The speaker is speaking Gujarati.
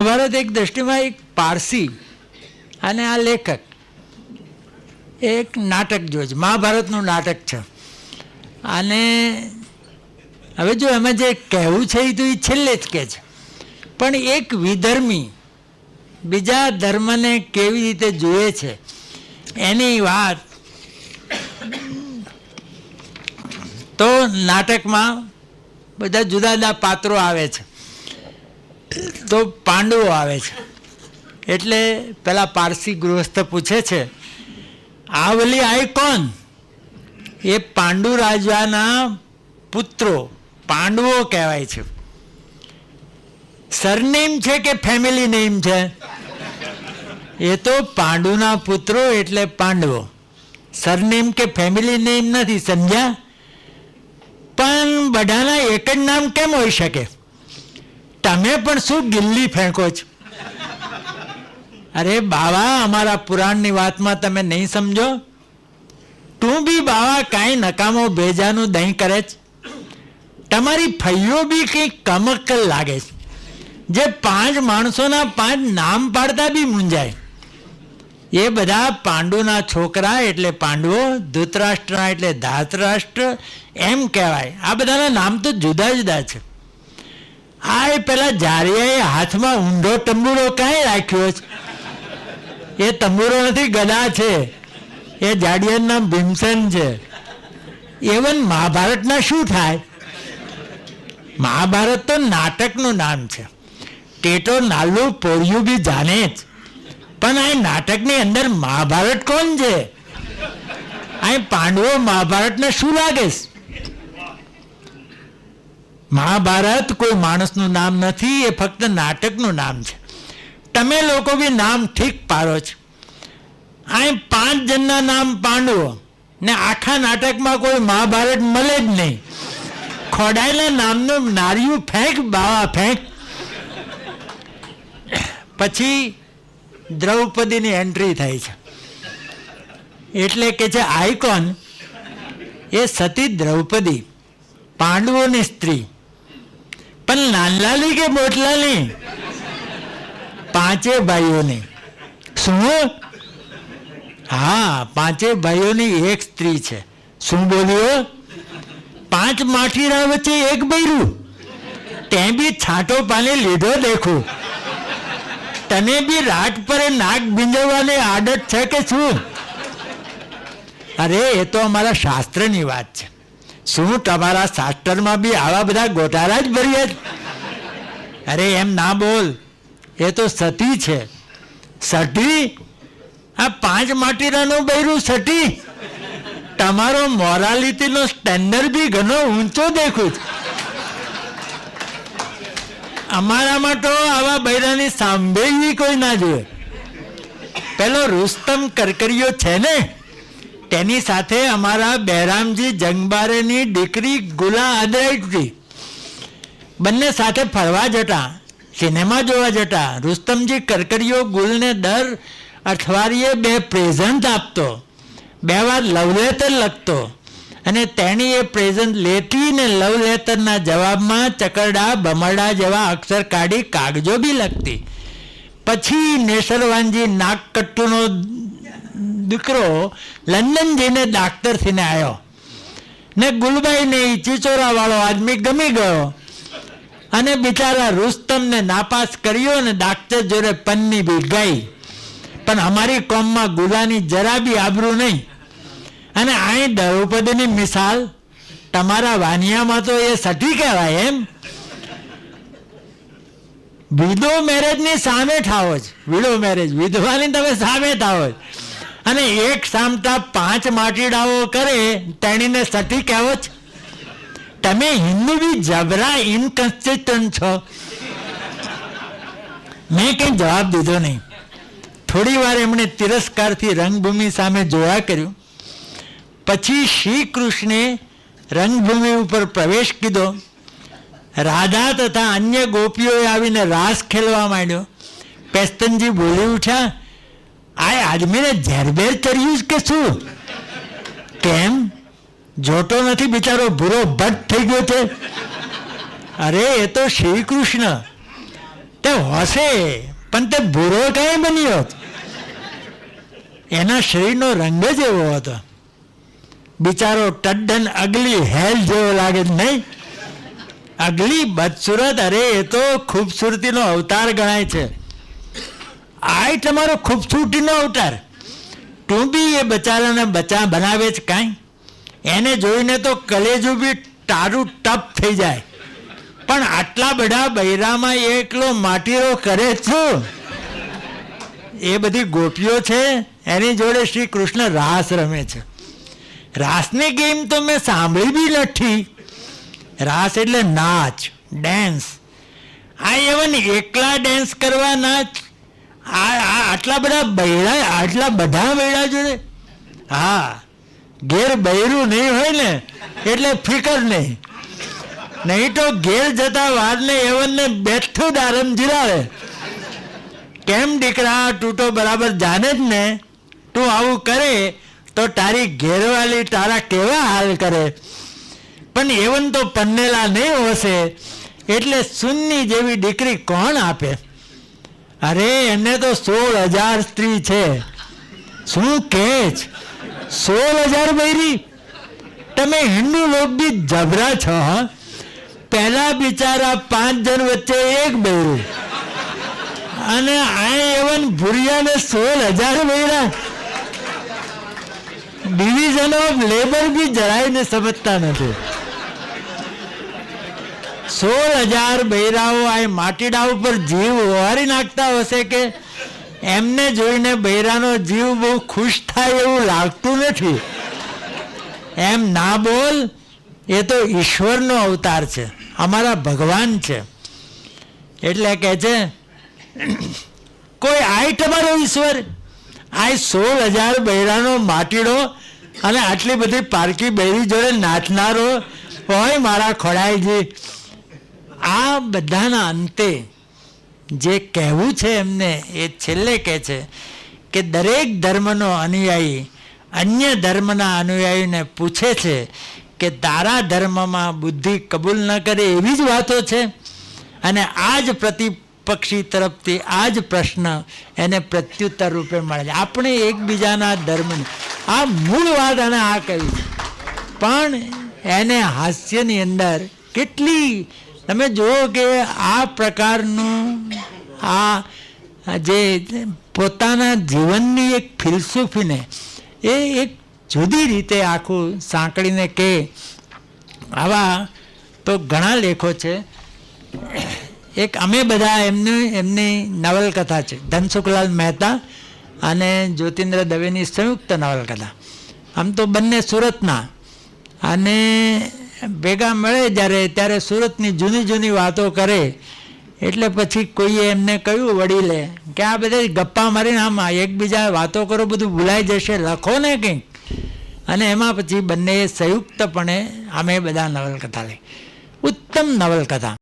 મહાભારત એક દ્રષ્ટિમાં એક પારસી અને આ લેખક. એક નાટક જો છે, મહાભારતનું નાટક છે. અને હવે જો એમાં જે કહેવું છે એ તો એ છેલ્લે જ કહે છે. પણ એક વિધર્મી બીજા ધર્મને કેવી રીતે જુએ છે, એની વાત તો નાટકમાં બધા જુદા જુદા પાત્રો આવે છે. તો પાંડવો આવે છે. એટલે પેલા પારસી ગૃહસ્થ પૂછે છે, આ વલી આય કોણ? એ પાંડુ રાજાના પુત્રો, પાંડવો કહેવાય છે. સરનેમ છે કે ફેમિલી નેમ છે? એ તો પાંડુના પુત્રો એટલે પાંડવો. સરનેમ કે ફેમિલી નેમ નથી, સમજ્યા? પણ બધાના એક જ નામ કેમ હોઈ શકે? તમે પણ શું ગિલ્લી ફેંકો છો? અરે બાવા, અમારા પુરાણની વાતમાં તમે નહીં સમજો? તું બી બાવા કાંઈ નકામો ભેજાનું દહીં કરે છે? તમારી ફૈયો બી કંઈક કમક્કલ લાગે છે. જે પાંચ માણસોના પાંચ નામ પાડતા બી મૂંઝાય. એ બધા પાંડુના છોકરા એટલે પાંડવો, ધૃતરાષ્ટ્રના એટલે ધાતરાષ્ટ્ર, એમ કહેવાય. આ બધાના નામ તો જુદા જુદા છે. આ એ પેલા જારિયાએ હાથમાં ઊંધો તંબુરો કાંઈ રાખ્યો છે? એ તંબુરો નથી, ગદા છે. એ જાડિયાનું નામ ભીમસેન છે. એવન મહાભારતના શું થાય? મહાભારત તો નાટકનું નામ છે. ટેટો નાલું પોળિયું બી જાણે જ. પણ આ નાટકની અંદર મહાભારત કોણ છે? આ પાંડવો મહાભારતને શું લાગે મહાભારત કોઈ માણસનું નામ નથી, એ ફક્ત નાટકનું નામ છે. તમે લોકો બી નામ ઠીક પાડો છો. અહીં પાંચ જણના નામ પાંડવો ને આખા નાટકમાં કોઈ મહાભારત મળે જ નહીં. ખોડાયેલા નામનું નારિયું ફેંક, બાવા ફેંક. પછી દ્રૌપદીની એન્ટ્રી થાય છે. એટલે કે છે આઇકોન એ સતી દ્રૌપદી, પાંડવોની સ્ત્રી. પણ નાનલાલી કે મોટલાલી પાંચે ભાઈઓની. શું? હા, પાંચે ભાઈઓની એક સ્ત્રી છે. શું બોલ્યો? પાંચ માઠીરા વચ્ચે એક બૈરું. તે બી છાંટો પાને લીધો દેખું. તને બી રાત પર નાક ભીંજવવાની આદત છે કે શું? અરે, એ તો અમારા શાસ્ત્રની વાત છે. શું તમારા શાસ્ત્રમાં બી આવા બધા ગોટાળા જ ભરીએ? અરે એમ ના બોલ. એ તો સતી છે. સઠી આ પાંચ માટીરાનું બૈરું સઠી તમારો મોરાલિટીનો સ્ટેન્ડર્ડ બી ઘણો ઊંચો દેખું અમારામાં તો આવા બૈરાની સાંભળવી કોઈ ના જોઈએ પેલો રુસ્તમ કરકરીયો છે ને? તેની સાથે અમારા બહેરામજી જંગબારેની દીકરી ગુલા આદરાઈ બંને સાથે ફરવા જતા, સિનેમા જોવા જતા, રુસ્તમજી કરકરીઓ ગુલને દર અઠવાડિયે બે પ્રેઝન્ટ આપતો, બે વાર લવ લેટર લખતો અને તેણી એ પ્રેઝન્ટ લેતી ને લવ લેટરના જવાબમાં ચકરડા, બમરડા જેવા અક્ષર કાઢી કાગજો બી લખતી. પછી નેસરવાનજી નાગકટ્ટુનો દીકરો લંડન જઈને ડાક્ટર થઈને આવ્યો ને ગુલબાઈને ઈ ચીચોરાવાળો આદમી ગમી ગયો. અને બિચારા રુસ્તમને નાપાસ કર્યો અને ડાક્ટર જોડે પન્ની બી ગઈ પણ અમારી કોમમાં ગુલાની જરા બી આબરૂ નહીં. અને અહીં દ્રૌપદીની મિસાલ તમારા વાનિયામાં તો એ સઠી કહેવાય એમ. વિધો મેરેજની સામે થાવો જ વિડો મેરેજ વિધવાની તમે સામે થાવો જ અને એક સામતા પાંચ માટીડાઓ કરે, તેણીને સતી કહેવો જ તમે હિન્દુ બી જબરા ઇનકન્સિસ્ટન્ટ છો. મેં કંઈ જવાબ દીધો નહીં. થોડી વાર એમણે તિરસ્કારથી રંગભૂમિ સામે જોયા કર્યું. પછી શ્રી કૃષ્ણે રંગભૂમિ ઉપર પ્રવેશ કીધો. રાધા તથા અન્ય ગોપીઓએ આવીને રાસ ખેલવા માંડ્યો. પેસ્તનજી બોલી ઉઠ્યા. આ આદમીને ઝેરબેર કર્યું કે શું? કેમ? જોતો નથી બિચારો, ભૂરો ભટ્ટ થઈ ગયો છે. અરે, એ તો શ્રી કૃષ્ણ. તે હશે, પણ તે ભૂરો કઈ બન્યો? એના શરીરનો રંગ જ એવો હતો. બિચારો ટડ્ડન અગલી હેલ જેવો લાગે નહીં? અગલી બદસુરત, અરે, એ તો ખૂબસૂરતીનો અવતાર ગણાય છે. આ તમારો ખૂબસૂરતીનો અવતાર તું બી એ બચારાને બચા બનાવે છે કાંઈ. એને જોઈને તો કલેજું બી તારું ટપ થઈ જાય. પણ આટલા બધા બૈરામાં એકલો માટીરો કરે છું એ બધી ગોપીઓ છે, એની જોડે શ્રી કૃષ્ણ રાસ રમે છે. રાસની ગેમ તો મેં સાંભળી બી નથી. રાસ એટલે નાચ, ડેન્સ. આ એવન એકલા ડેન્સ કરવા નાચ આ આટલા બધા બૈરા આટલા બધા બૈરા જોડે હા. ઘેર બૈરું નહીં હોય ને, એટલે ફિકર નહીં. નહીં તો ઘેર જતા વારને એવનને બેઠું દારમ જીરાવે. કેમ દીકરા, તું તો બરાબર જાણે જ ને. તું આવું કરે તો તારી ઘેરવાળી તારા કેવા હાલ કરે? પણ એવન તો પન્નેલા નહીં હશે, એટલે સુન્ની જેવી દીકરી કોણ આપે? અરે એને તો સોળ હજાર સ્ત્રી છે. શું કે સોળ હજાર બૈરી? તમે હિન્દુ લોક બી જબરા છો, હા? પહેલા બિચારા પાંચ જણ વચ્ચે એક બૈરું. અને આ એવન ભૂરિયાને સોળ હજાર બૈરા. ડિવિઝન ઓફ લેબર બી જરાયને સમજતા નથી. સોળ હજાર બૈરાઓ આ માટીડા ઉપર જીવ વારી નાખતા હશે કે એમને જોઈને બૈરાનો જીવ બહુ ખુશ થાય એવું લાગતું નથી. એમ ના બોલ, એ તો ઈશ્વરનો અવતાર છે, અમારા ભગવાન છે. એટલે કે છે, કોઈ આય તમારો ઈશ્વર? આ સોળ હજાર બૈરાનો માટીડો અને આટલી બધી પારકી બૈરી જોડે નાચનારો હોય મારા ખોડાઈજી. આ બધાના અંતે જે કહેવું છે એમને, એ છેલ્લે કહે છે કે દરેક ધર્મનો અનુયાયી અન્ય ધર્મના અનુયાયીને પૂછે છે કે તારા ધર્મમાં બુદ્ધિ કબૂલ ન કરે એવી જ વાતો છે? અને આ જ પ્રતિપક્ષી તરફથી આ જ પ્રશ્ન એને પ્રત્યુત્તર રૂપે મળે છે. આપણે એકબીજાના ધર્મની, આ મૂળ વાત અને આ કહી છે. પણ એને હાસ્યની અંદર કેટલી તમે જુઓ કે આ પ્રકારનું આ જે પોતાના જીવનની એક ફિલસૂફીને એ એક જુદી રીતે આખું સાંકળીને કે આવા તો ઘણા લેખો છે. એક અમે બધા એમની એમની નવલકથા છે. ધનસુખલાલ મહેતા અને જ્યોતિન્દ્ર દવેની સંયુક્ત નવલકથા. આમ તો બંને સુરતના. અને ભેગા મળે જ્યારે, ત્યારે સુરતની જૂની જૂની વાતો કરે. એટલે પછી કોઈએ એમને કહ્યું, વડીલે, કે આ બધા ગપ્પા મારીને આમ એકબીજા વાતો કરો, બધું ભૂલાઈ જશે, લખો ને કંઈક. અને એમાં પછી બંને સંયુક્તપણે અમે બધા નવલકથા લઈ. ઉત્તમ નવલકથા.